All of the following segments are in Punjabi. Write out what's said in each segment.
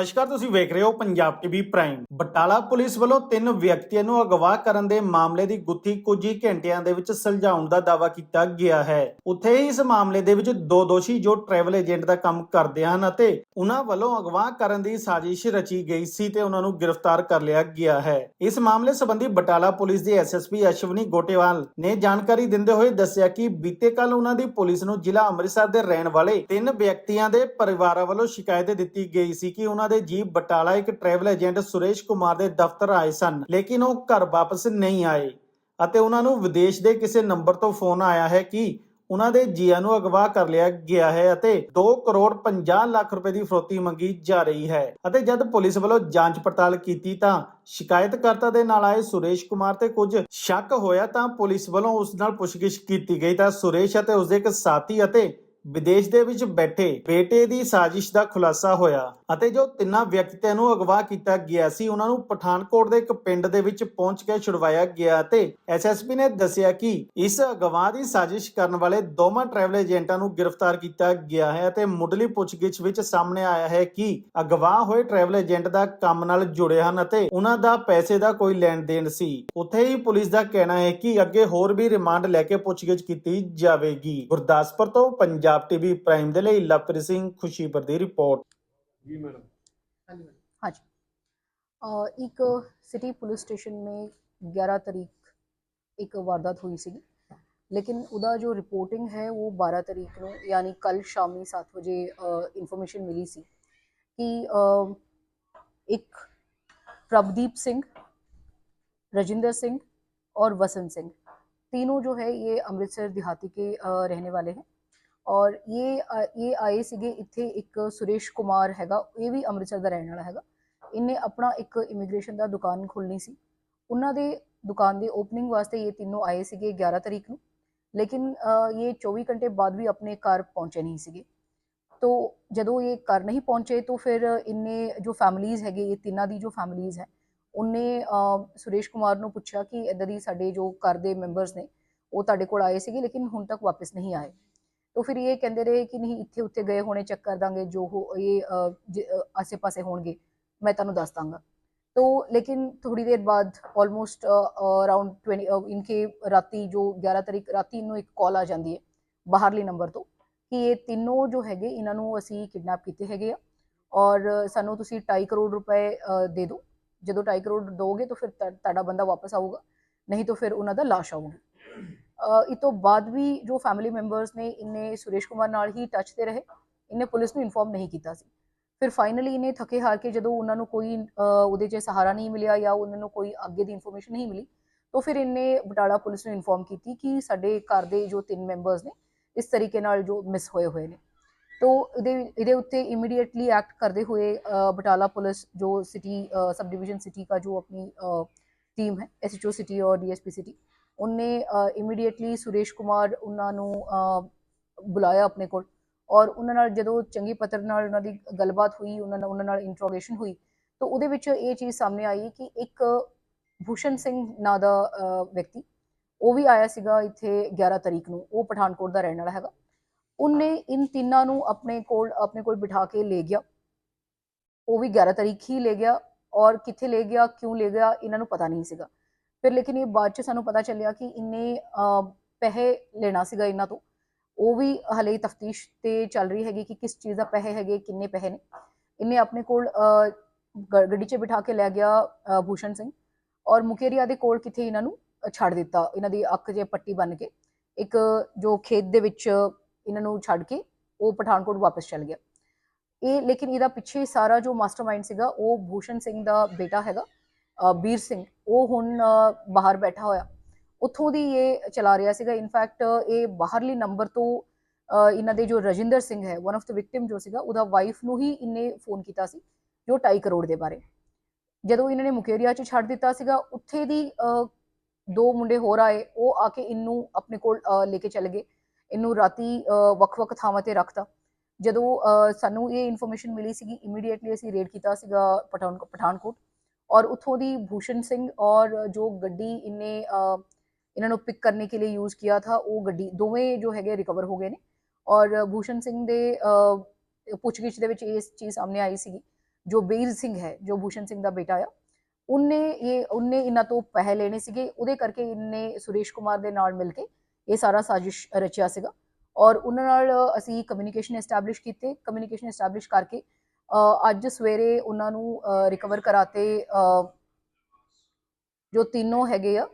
ਨਮਸਕਾਰ, ਤੁਸੀਂ ਵੇਖ ਰਹੇ ਹੋ Punjab TV prime Batala police ਵੱਲੋਂ ਤਿੰਨ ਵਿਅਕਤੀਆਂ ਨੂੰ ਅਗਵਾ ਕਰਨ ਦੇ ਮਾਮਲੇ ਦੀ ਗੁੱਥੀ ਕੁਝ ਹੀ ਘੰਟਿਆਂ ਦੇ ਵਿੱਚ ਸੁਲਝਾਉਣ ਦਾ ਦਾਅਵਾ ਕੀਤਾ ਗਿਆ ਹੈ। ਉੱਥੇ ਹੀ ਇਸ ਮਾਮਲੇ ਦੇ ਵਿੱਚ ਦੋ ਦੋਸ਼ੀ ਜੋ ਟਰੈਵਲ ਏਜੰਟ ਦਾ ਕੰਮ ਕਰਦੇ ਹਨ ਅਤੇ ਉਹਨਾਂ ਵੱਲੋਂ ਅਗਵਾ ਕਰਨ ਦੀ ਸਾਜ਼ਿਸ਼ ਰਚੀ ਗਈ ਸੀ ਤੇ ਉਹਨਾਂ ਨੂੰ ਗ੍ਰਿਫਤਾਰ ਕਰ ਲਿਆ ਗਿਆ ਹੈ। ਇਸ ਮਾਮਲੇ ਸੰਬੰਧੀ ਬਟਾਲਾ ਪੁਲਿਸ ਦੇ ਐਸਐਸਪੀ ਅਸ਼ਵਨੀ ਗੋਟੇਵਾਲ ਨੇ ਜਾਣਕਾਰੀ ਦਿੰਦੇ ਹੋਏ ਦੱਸਿਆ ਕਿ ਬੀਤੇ ਕੱਲ ਉਹਨਾਂ ਦੀ ਪੁਲਿਸ ਨੂੰ ਜ਼ਿਲ੍ਹਾ ਅੰਮ੍ਰਿਤਸਰ ਦੇ ਰਹਿਣ ਵਾਲੇ ਤਿੰਨ ਵਿਅਕਤੀਆਂ ਦੇ ਪਰਿਵਾਰਾਂ ਵੱਲੋਂ ਸ਼ਿਕਾਇਤ ਦਿੱਤੀ ਗਈ ਸੀ ਕਿ ਉਹਨਾਂ ਦੇ ਜੀਪ ਬਟਾਲਾ ਇੱਕ ਟਰੈਵਲ ਏਜੰਟ ਸੁਰੇਸ਼ ਕੁਮਾਰ ਦੇ ਦਫ਼ਤਰ ਆਏ ਸਨ, ਲੇਕਿਨ ਉਹ ਘਰ ਵਾਪਸ ਨਹੀਂ ਆਏ ਅਤੇ ਉਹਨਾਂ ਨੂੰ ਵਿਦੇਸ਼ ਦੇ ਕਿਸੇ ਨੰਬਰ ਤੋਂ ਫੋਨ ਆਇਆ ਹੈ ਕਿ ਉਹਨਾਂ ਦੇ ਜੀਆਂ ਨੂੰ ਅਗਵਾ ਕਰ ਲਿਆ ਗਿਆ ਹੈ ਅਤੇ 2 ਕਰੋੜ 50 ਲੱਖ ਰੁਪਏ ਦੀ ਫਰੋਤੀ ਮੰਗੀ ਜਾ ਰਹੀ ਹੈ ਅਤੇ ਜਦ ਪੁਲਿਸ ਵੱਲੋਂ ਜਾਂਚ ਪੜਤਾਲ ਕੀਤੀ ਤਾਂ ਸ਼ਿਕਾਇਤਕਰਤਾ ਦੇ ਨਾਲ ਆਏ ਸੁਰੇਸ਼ ਕੁਮਾਰ ਤੇ ਕੁਝ ਸ਼ੱਕ ਹੋਇਆ ਤਾਂ ਪੁਲਿਸ ਵੱਲੋਂ ਉਸ ਨਾਲ ਪੁੱਛਗਿੱਛ ਕੀਤੀ ਗਈ ਤਾਂ ਸੁਰੇਸ਼ ਅਤੇ ਉਸਦੇ ਇੱਕ ਸਾਥੀ ਅਤੇ ਵਿਦੇਸ਼ ਦੇ ਵਿੱਚ ਬੈਠੇ ਬੇਟੇ ਦੀ ਸਾਜ਼ਿਸ਼ ਦਾ ਖੁਲਾਸਾ ਹੋਇਆ ਅਤੇ ਜੋ ਤਿੰਨਾਂ ਵਿਅਕਤੀਆਂ ਨੂੰ ਅਗਵਾ ਕੀਤਾ ਗਿਆ ਸੀ, ਉਹਨਾਂ ਨੂੰ ਪਠਾਨਕੋਟ ਦੇ ਇੱਕ ਪਿੰਡ ਦੇ ਵਿੱਚ ਪਹੁੰਚ ਕੇ ਛੁਡਵਾਇਆ ਗਿਆ ਤੇ ਐਸਐਸਪੀ ਨੇ ਦੱਸਿਆ ਕਿ ਇਸ ਅਗਵਾ ਦੀ ਸਾਜ਼ਿਸ਼ ਕਰਨ ਵਾਲੇ ਦੋਵਾਂ ਟਰੈਵਲ ਏਜੰਟਾਂ ਨੂੰ ਗ੍ਰਿਫਤਾਰ ਕੀਤਾ ਗਿਆ ਹੈ ਅਤੇ ਮੁੱਢਲੀ ਪੁੱਛਗਿੱਛ ਵਿੱਚ ਸਾਹਮਣੇ ਆਇਆ ਹੈ ਕਿ ਅਗਵਾ ਹੋਏ ਟਰੈਵਲ ਏਜੰਟ ਦਾ ਕੰਮ ਨਾਲ ਜੁੜੇ ਹਨ ਅਤੇ ਉਹਨਾਂ ਦਾ ਪੈਸੇ ਦਾ ਕੋਈ ਲੈਣ ਦੇਣ ਸੀ। ਉੱਥੇ ਹੀ ਪੁਲਿਸ ਦਾ ਕਹਿਣਾ ਹੈ ਕਿ ਅੱਗੇ ਹੋਰ ਵੀ ਰਿਮਾਂਡ ਲੈ ਕੇ ਪੁੱਛਗਿੱਛ ਕੀਤੀ ਜਾਵੇਗੀ। ਗੁਰਦਾਸਪੁਰ ਤੋਂ ਪੰਜਾਬ ਟੀਵੀ ਪ੍ਰਾਈਮ ਦੇ ਲਈ ਲਵਪ੍ਰੀਤ ਸਿੰਘ ਖੁਸ਼ੀਪੁਰ ਦੀ ਰਿਪੋਰਟ जी मैडम हाँ जी अ, एक सिटी पुलिस स्टेशन में 11 ਤਾਰੀਖ ਇੱਕ ਵਾਰਦਾਤ ਹੋਈ ਸੀਗੀ ਲੇਕਿਨ ਉਹਦਾ ਜੋ ਰਿਪੋਰਟਿੰਗ ਹੈ ਉਹ 12 ਤਾਰੀਖ ਨੂੰ ਯਾਨੀ ਕੱਲ ਸ਼ਾਮੀ 7 ਵਜੇ ਇਨਫੋਰਮੇਸ਼ਨ ਮਿਲੀ ਸੀ ਕਿ ਅ, ਇੱਕ प्रभदीप सिंह रजिंदर सिंह और वसंत सिंह तीनों जो है ये अमृतसर देहाती के अ, रहने वाले हैं ਔਰ ਇਹ ਇਹ ਆਏ ਸੀਗੇ ਇੱਥੇ ਇੱਕ ਸੁਰੇਸ਼ ਕੁਮਾਰ ਹੈਗਾ, ਇਹ ਵੀ ਅੰਮ੍ਰਿਤਸਰ ਦਾ ਰਹਿਣ ਵਾਲਾ ਹੈਗਾ। ਇਹਨੇ ਆਪਣਾ ਇੱਕ ਇਮੀਗ੍ਰੇਸ਼ਨ ਦਾ ਦੁਕਾਨ ਖੋਲ੍ਹਣੀ ਸੀ। ਉਹਨਾਂ ਦੇ ਦੁਕਾਨ ਦੇ ਓਪਨਿੰਗ ਵਾਸਤੇ ਇਹ ਤਿੰਨੋਂ ਆਏ ਸੀਗੇ 11 ਤਰੀਕ ਨੂੰ। ਲੇਕਿਨ ਇਹ 24 ਘੰਟੇ ਬਾਅਦ ਵੀ ਆਪਣੇ ਘਰ ਪਹੁੰਚੇ ਨਹੀਂ ਸੀਗੇ। ਤੋ ਜਦੋਂ ਇਹ ਘਰ ਨਹੀਂ ਪਹੁੰਚੇ, ਤਾਂ ਫਿਰ ਇੰਨੇ ਜੋ ਫੈਮਲੀਜ਼ ਹੈਗੇ, ਇਹ ਤਿੰਨਾਂ ਦੀ ਜੋ ਫੈਮਲੀਜ਼ ਹੈ, ਉਹਨੇ ਸੁਰੇਸ਼ ਕੁਮਾਰ ਨੂੰ ਪੁੱਛਿਆ ਕਿ ਇਦਾਂ ਦੀ ਸਾਡੇ ਜੋ ਘਰ ਦੇ ਮੈਂਬਰਸ ਨੇ, ਉਹ ਤੁਹਾਡੇ ਕੋਲ ਆਏ ਸੀਗੇ, ਲੇਕਿਨ ਹੁਣ ਤੱਕ ਵਾਪਸ ਨਹੀਂ ਆਏ। ਤੋ ਫਿਰ ਇਹ ਕਹਿੰਦੇ ਰਹੇ ਕਿ ਨਹੀਂ ਇੱਥੇ ਉੱਥੇ ਗਏ ਹੋਣੇ ਚੈੱਕ ਕਰ ਦਾਂਗੇ ਜੋ ਹੋ ਇਹ ਅ, ਜ- ਅ, ਆਸੇ-ਪਾਸੇ ਹੋਣਗੇ ਮੈਂ ਤੁਹਾਨੂੰ ਦੱਸ ਦਾਂਗਾ तो लेकिन थोड़ी देर बाद ऑलमोस्ट अराउंड 20 अ, इनके राती जो 11 ਤਰੀਕ ਰਾਤੀ ਇਹਨੂੰ ਇੱਕ ਕਾਲ ਆ ਜਾਂਦੀ ਹੈ ਬਾਹਰਲੀ ਨੰਬਰ ਤੋਂ ਕਿ ਇਹ ਤਿੰਨੋਂ ਜੋ ਹੈਗੇ ਇਹਨਾਂ ਨੂੰ ਅਸੀਂ ਕਿਡਨੈਪ ਕੀਤੇ ਹੈਗੇ ਆ ਔਰ ਸਾਨੂੰ ਤੁਸੀਂ 2.5 ਕਰੋੜ ਰੁਪਏ ਅ, ਦੇ ਦਿਓ ਜਦੋਂ 2.5 ਕਰੋੜ ਦੋਗੇ ਤਾਂ ਫਿਰ ਤੁਹਾ- ਤੁਹਾਡਾ ਬੰਦਾ ਵਾਪਸ ਆਊਗਾ ਨਹੀਂ ਤਾਂ ਫਿਰ ਉਹਨਾਂ ਦਾ ਲਾਸ਼ ਆਊਗੀ ਅ, ਇਹ ਤੋਂ ਬਾਅਦ ਵੀ ਜੋ ਫੈਮਿਲੀ ਮੈਂਬਰਸ ਨੇ ਇਹਨੇ ਸੁਰੇਸ਼ ਕੁਮਾਰ ਨਾਲ ਹੀ ਟੱਚ ਤੇ ਰਹੇ, ਇਹਨੇ ਪੁਲਿਸ ਨੂੰ ਇਨਫੋਰਮ ਨਹੀਂ ਕੀਤਾ ਸੀ। ਫਿਰ ਫਾਈਨਲੀ ਇਹਨੇ ਥੱਕੇ ਹਾਰ ਕੇ ਜਦੋਂ ਉਹਨਾਂ ਨੂੰ ਕੋਈ ਉਹਦੇ 'ਚ ਸਹਾਰਾ ਨਹੀਂ ਮਿਲਿਆ ਜਾਂ ਉਹਨਾਂ ਨੂੰ ਕੋਈ ਅੱਗੇ ਦੀ ਇਨਫੋਰਮੇਸ਼ਨ ਨਹੀਂ ਮਿਲੀ, ਤਾਂ ਫਿਰ ਇਹਨੇ ਬਟਾਲਾ ਪੁਲਿਸ ਨੂੰ ਇਨਫੋਰਮ ਕੀਤੀ ਕਿ ਸਾਡੇ ਘਰ ਦੇ ਜੋ ਤਿੰਨ ਮੈਂਬਰਸ ਨੇ, ਇਸ ਤਰੀਕੇ ਨਾਲ ਜੋ ਮਿਸ ਹੋਏ ਹੋਏ ਨੇ। ਤੋ ਇਹਦੇ ਇਹਦੇ ਉੱਤੇ ਇਮੀਡੀਏਟਲੀ ਐਕਟ ਕਰਦੇ ਹੋਏ ਬਟਾਲਾ ਪੁਲਿਸ ਜੋ ਸਿਟੀ ਸਬ ਡਿਵੀਜ਼ਨ ਸਿਟੀ ਦਾ ਜੋ ਆਪਣੀ ਟੀਮ ਹੈ ਐਸਐਚਓ ਸਿਟੀ ਔਰ ਡੀਐਸਪੀ ਸਿਟੀ ਉਹਨੇ ਇਮੀਡੀਏਟਲੀ ਸੁਰੇਸ਼ ਕੁਮਾਰ ਉਹਨਾਂ ਨੂੰ ਬੁਲਾਇਆ ਆਪਣੇ ਕੋਲ। ਔਰ ਉਹਨਾਂ ਨਾਲ ਜਦੋਂ ਚੰਗੀ ਪੱਤਰ ਨਾਲ ਉਹਨਾਂ ਦੀ ਗੱਲਬਾਤ ਹੋਈ, ਉਹਨਾਂ ਨਾਲ ਉਹਨਾਂ ਨਾਲ ਇੰਟਰੋਗੇਸ਼ਨ ਹੋਈ, ਤਾਂ ਉਹਦੇ ਵਿੱਚ ਇਹ ਚੀਜ਼ ਸਾਹਮਣੇ ਆਈ ਕਿ ਇੱਕ ਭੂਸ਼ਣ ਸਿੰਘ ਨਾਂ ਦਾ ਵਿਅਕਤੀ, ਉਹ ਵੀ ਆਇਆ ਸੀਗਾ ਇੱਥੇ 11 ਤਰੀਕ ਨੂੰ। ਉਹ ਪਠਾਨਕੋਟ ਦਾ ਰਹਿਣ ਵਾਲਾ ਹੈਗਾ। ਉਹਨੇ ਇਨ ਤਿੰਨਾਂ ਨੂੰ ਆਪਣੇ ਕੋਲ ਆਪਣੇ ਕੋਲ ਬਿਠਾ ਕੇ ਲੈ ਗਿਆ। ਉਹ ਵੀ 11 ਤਰੀਕ ਹੀ ਲੈ ਗਿਆ। ਔਰ ਕਿੱਥੇ ਲੈ ਗਿਆ, ਕਿਉਂ ਲੈ ਗਿਆ, ਇਹਨਾਂ ਨੂੰ ਪਤਾ ਨਹੀਂ ਸੀਗਾ। ਫਿਰ ਲੇਕਿਨ ਇਹ ਬਾਅਦ ਚ ਸਾਨੂੰ ਪਤਾ ਚੱਲਿਆ ਕਿ ਇੰਨੇ ਪੈਸੇ ਲੈਣਾ ਸੀਗਾ ਇਹਨਾਂ ਤੋਂ। ਉਹ ਵੀ ਹਲੇ ਤਫਤੀਸ਼ ਤੇ ਚੱਲ ਰਹੀ ਹੈਗੀ ਕਿ ਕਿਸ ਚੀਜ਼ ਦਾ ਪੈਸੇ ਹੈਗੇ ਕਿੰਨੇ ਪੈਸੇ ਨੇ। ਇਹਨੇ ਆਪਣੇ ਕੋਲ ਅ, ਗ- ਗੱਡੀ 'ਚ ਬਿਠਾ ਕੇ ਲੈ ਗਿਆ ਭੂਸ਼ਣ ਸਿੰਘ। ਔਰ ਮੁਕੇਰੀਆ ਦੇ ਕੋਲ ਕਿਥੇ ਇਹਨਾਂ ਨੂੰ ਛੱਡ ਦਿੱਤਾ। ਇਹਨਾਂ ਦੀ ਅੱਖ ਜੇ ਪੱਟੀ ਬੰਨ ਕੇ। ਇੱਕ ਜੋ ਖੇਤ ਦੇ ਵਿੱਚ ਇਹਨਾਂ ਨੂੰ ਛੱਡ ਕੇ ਉਹ ਪਠਾਨਕੋਟ ਵਾਪਸ ਚਲ ਗਿਆ। ਇਹ ਲੇਕਿਨ ਇਹਦਾ ਪਿੱਛੇ ਸਾਰਾ ਜੋ ਮਾਸਟਰਮਾਈਂਡ ਸੀਗਾ ਉਹ ਭੂਸ਼ਣ ਸਿੰਘ ਦਾ ਬੇਟਾ ਹੈਗਾ। ਬੀਰ ਸਿੰਘ, ਉਹ ਹੁਣ ਬਾਹਰ ਬੈਠਾ ਹੋਇਆ। ਉੱਥੋਂ ਦੀ ਇਹ ਚਲਾ ਰਿਹਾ ਸੀਗਾ। ਇਨਫੈਕਟ ਇਹ ਬਾਹਰਲੀ ਨੰਬਰ ਤੋਂ ਇਹਨਾਂ ਦੇ ਜੋ ਰਜਿੰਦਰ ਸਿੰਘ ਹੈ ਵਨ ਆਫ ਦ ਵਿਕਟਿਮ ਜੋ ਸੀਗਾ, ਉਹਦਾ ਵਾਈਫ ਨੂੰ ਹੀ ਇਹਨੇ ਫੋਨ ਕੀਤਾ ਸੀ, ਜੋ 2.5 ਕਰੋੜ ਦੇ ਬਾਰੇ। ਜਦੋਂ ਇਹਨਾਂ ਨੇ ਮੁਕੇਰੀਆ 'ਚ ਛੱਡ ਦਿੱਤਾ ਸੀਗਾ, ਉੱਥੇ ਦੀ ਦੋ ਮੁੰਡੇ ਹੋਰ ਆਏ। ਉਹ ਆ ਕੇ ਇਹਨੂੰ ਆਪਣੇ ਕੋਲ ਲੈ ਕੇ ਚਲੇ ਗਏ। ਇਹਨੂੰ ਰਾਤੀ ਵੱਖ-ਵੱਖ ਥਾਵਾਂ ਤੇ ਰੱਖਤਾ। ਜਦੋਂ ਸਾਨੂੰ ਇਹ ਇਨਫੋਰਮੇਸ਼ਨ ਮਿਲੀ ਸੀਗੀ ਇਮੀਡੀਏਟਲੀ ਅਸੀਂ ਰੇਡ ਕੀਤਾ ਸੀਗਾ ਪਠਾਨ ਪਠਾਨਕੋਟ। ਔਰ ਉੱਥੋਂ ਦੀ ਭੂਸ਼ਣ ਸਿੰਘ ਔਰ ਜੋ ਗੱਡੀ ਇਹਨੇ ਅ, ਇਹਨਾਂ ਨੂੰ ਪਿਕ ਕਰਨੇ के लिए यूज किया था ਉਹ ਗੱਡੀ ਦੋਵੇਂ ਜੋ ਹੈਗੇ ਰਿਕਵਰ ਹੋ ਗਏ ਨੇ ਔਰ ਭੂਸ਼ਣ ਸਿੰਘ ਦੇ ਅ, ਪੁੱਛਗਿੱਛ ਦੇ ਵਿੱਚ ਇਸ ਚੀਜ਼ ਸਾਹਮਣੇ ਆਈ ਸੀਗੀ ਜੋ ਬੀਰ ਸਿੰਘ ਹੈ ਜੋ ਭੂਸ਼ਣ ਸਿੰਘ ਦਾ ਬੇਟਾ ਆ ਉਹਨੇ ਇਹ ਉਹਨੇ ਇਹਨਾਂ ਤੋਂ ਪੈਸੇ ਲੈਣੇ ਸੀਗੇ ਉਹਦੇ ਕਰਕੇ ਇਹਨੇ ਸੁਰੇਸ਼ ਕੁਮਾਰ ਦੇ ਨਾਲ ਮਿਲ ਕੇ ਇਹ ਸਾਰਾ ਸਾਜ਼ਿਸ਼ ਰਚਿਆ ਸੀਗਾ ਔਰ ਉਹਨਾਂ ਨਾਲ ਅਸੀਂ ਕਮਿਊਨੀਕੇਸ਼ਨ ਐਸਟੈਬਲਿਸ਼ ਕੀਤੇ ਕਮਿਊਨੀਕੇਸ਼ਨ ਐਸਟੈਬਲਿਸ਼ ਕਰਕੇ ਅ, ਅੱਜ ਸਵੇਰੇ ਉਹਨਾਂ ਨੂੰ ਰਿਕਵਰ ਕਰਾਤੇ ਜੋ ਤਿੰਨੋਂ ਹੈਗੇ ਆ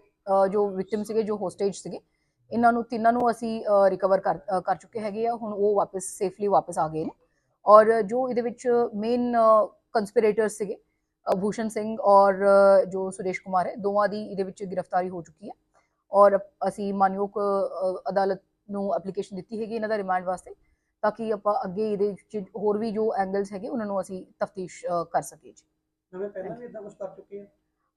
ਜੋ ਵਿਕਟਿਮ ਸੀਗੇ, ਜੋ ਹੋਸਟੇਜ ਸੀਗੇ, ਇਹਨਾਂ ਨੂੰ ਤਿੰਨਾਂ ਨੂੰ ਅਸੀਂ ਰਿਕਵਰ ਕਰ ਕਰ ਚੁੱਕੇ ਹੈਗੇ ਆ। ਹੁਣ ਉਹ ਵਾਪਸ ਸੇਫਲੀ ਵਾਪਸ ਆ ਗਏ ਨੇ। ਔਰ ਜੋ ਇਹਦੇ ਵਿੱਚ ਮੇਨ ਕੰਸਪੀਰੇਟਰ ਸੀਗੇ ਭੂਸ਼ਣ ਸਿੰਘ ਔਰ ਜੋ ਸੁਰੇਸ਼ ਕੁਮਾਰ ਹੈ, ਦੋਵਾਂ ਦੀ ਇਹਦੇ ਵਿੱਚ ਗ੍ਰਿਫਤਾਰੀ ਹੋ ਚੁੱਕੀ ਹੈ। ਔਰ ਅਸੀਂ ਮਾਨਯੋਗ ਅਦਾਲਤ ਨੂੰ ਐਪਲੀਕੇਸ਼ਨ ਦਿੱਤੀ ਹੈਗੀ ਇਹਨਾਂ ਦਾ ਰਿਮਾਂਡ ਵਾਸਤੇ। ਤਾਂ ਕਿ ਆਪਾਂ ਅੱਗੇ ਇਹਦੇ ਵਿੱਚ ਹੋਰ ਵੀ ਜੋ ਐਂਗਲਸ ਹੈਗੇ ਉਹਨਾਂ ਨੂੰ ਅਸੀਂ ਤਫਤੀਸ਼ ਕਰ ਸਕੀਏ ਜੀ। ਪਹਿਲਾਂ ਵੀ ਇਦਾਂ ਕੁਝ ਕਰ ਚੁੱਕੇ ਆ?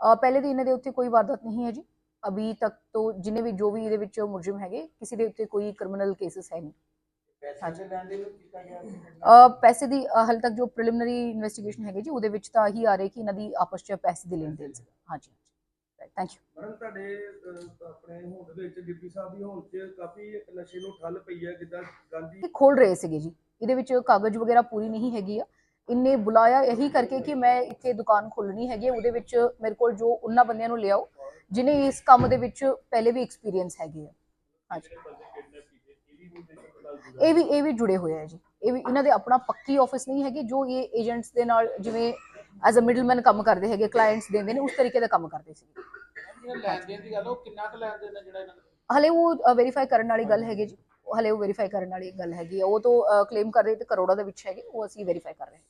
ਅ, ਪਹਿਲੇ ਤਾਂ ਇਹਨਾਂ ਦੇ ਉੱਤੇ ਕੋਈ ਵਾਰਦਾਤ ਨਹੀਂ ਹੈ ਜੀ। ਅਭੀ ਤੱਕ ਤੋਂ ਜਿੰਨੇ ਵੀ ਜੋ ਵੀ ਇਹਦੇ ਵਿੱਚ ਮੁਲਜ਼ਮ ਹੈਗੇ ਕਿਸੇ ਦੇ ਉੱਤੇ ਕੋਈ ਕ੍ਰਿਮੀਨਲ ਕੇਸਸ ਹੈ ਨਹੀਂ। ਪੈਸੇ ਦੇ ਹਾਲੇ ਤੱਕ ਜੋ ਪ੍ਰੀਲਿਮਿਨਰੀ ਇਨਵੈਸਟੀਗੇਸ਼ਨ ਹੈਗੀ ਜੀ ਉਹਦੇ ਵਿੱਚ ਤਾਂ ਇਹੀ ਆ ਰਿਹਾ ਕਿ ਇਹਨਾਂ ਦੀ ਆਪਸ 'ਚ ਪੈਸੇ ਦੀ ਲੈਣ ਦੇਣ ਸੀ। ਹਾਂਜੀ। ਥੈਂਕ ਯੂ ਮੈਡਮ ਤੁਹਾਡੇ ਅਹ, ਆਪਣੇ ਹੋਂਦ ਦੇ ਵਿੱਚ ਡਿਪਟੀ ਸਾਹਿਬ ਦੀ ਹੋਂਦ 'ਚ ਕਾਫੀ ਨਸ਼ੇ ਨੂੰ ਠੱਲ ਪਈ ਹੈ ਜਿੱਦਾਂ ਗਾਂਧੀ ਖੋਲ ਰਹੇ ਸੀਗੇ ਜੀ। ਇਹਦੇ ਵਿੱਚ ਕਾਗਜ਼ ਵਗੈਰਾ ਪੂਰੀ ਨਹੀਂ ਹੈਗੀ ਆ। ਇਹਨੇ ਬੁਲਾਇਆ ਇਹੀ ਕਰਕੇ ਕਿ ਮੈਂ ਇੱਥੇ ਦੁਕਾਨ ਖੋਲਣੀ ਹੈਗੀ ਆ, ਉਹਦੇ ਵਿੱਚ ਮੇਰੇ ਕੋਲ ਜੋ ਉਹਨਾਂ ਬੰਦਿਆਂ ਨੂੰ ਲਿਆਓ ਜਿਨੇ ਇਸ ਕੰਮ ਦੇ ਵਿੱਚ ਪਹਿਲੇ ਵੀ ਐਕਸਪੀਰੀਅੰਸ ਹੈਗੇ ਆ। ਹਾਂਜੀ। ਇਹ ਵੀ ਇਹ ਵੀ ਜੁੜੇ ਹੋਏ ਆ ਜੀ। ਇਹ ਵੀ ਇਹਨਾਂ ਦੇ ਆਪਣਾ ਪੱਕੀ ਆਫਿਸ ਨਹੀਂ ਹੈਗੀ ਜੋ ਇਹ ਏਜੰਟਸ ਦੇ ਨਾਲ ਜਿਵੇਂ ਐਜ਼ ਅ ਮਿਡਲਮੈਨ ਕੰਮ ਕਰਦੇ ਹੈਗੇ ਕਲਾਇੰਟਸ ਦਿੰਦੇ ਨੇ ਉਸ ਤਰੀਕੇ ਦਾ ਕੰਮ ਕਰਦੇ ਸੀ ਜਿਹੜਾ ਲੈਣ ਦੇਣ ਦੀ ਗੱਲ ਆ, ਉਹ ਕਿੰਨਾ ਕੁ ਲੈਣ ਦੇਣ ਦਾ ਜਿਹੜਾ ਇਹਨਾਂ ਦਾ? ਹਲੇ ਉਹ ਵੈਰੀਫਾਈ ਕਰਨ ਵਾਲੀ ਗੱਲ ਹੈਗੀ ਜੀ। ਹਲੇ ਉਹ ਵੈਰੀਫਾਈ ਕਰਨ ਵਾਲੀ ਗੱਲ ਹੈਗੀ ਆ। ਉਹ ਤੋਂ ਕਲੇਮ ਕਰ ਰਹੇ ਤੇ ਕਰੋੜਾਂ ਦੇ ਵਿੱਚ ਹੈਗੇ ਉਹ ਅਸੀਂ ਵੈਰੀਫਾਈ ਕਰ ਰਹੇ ਹਾਂ।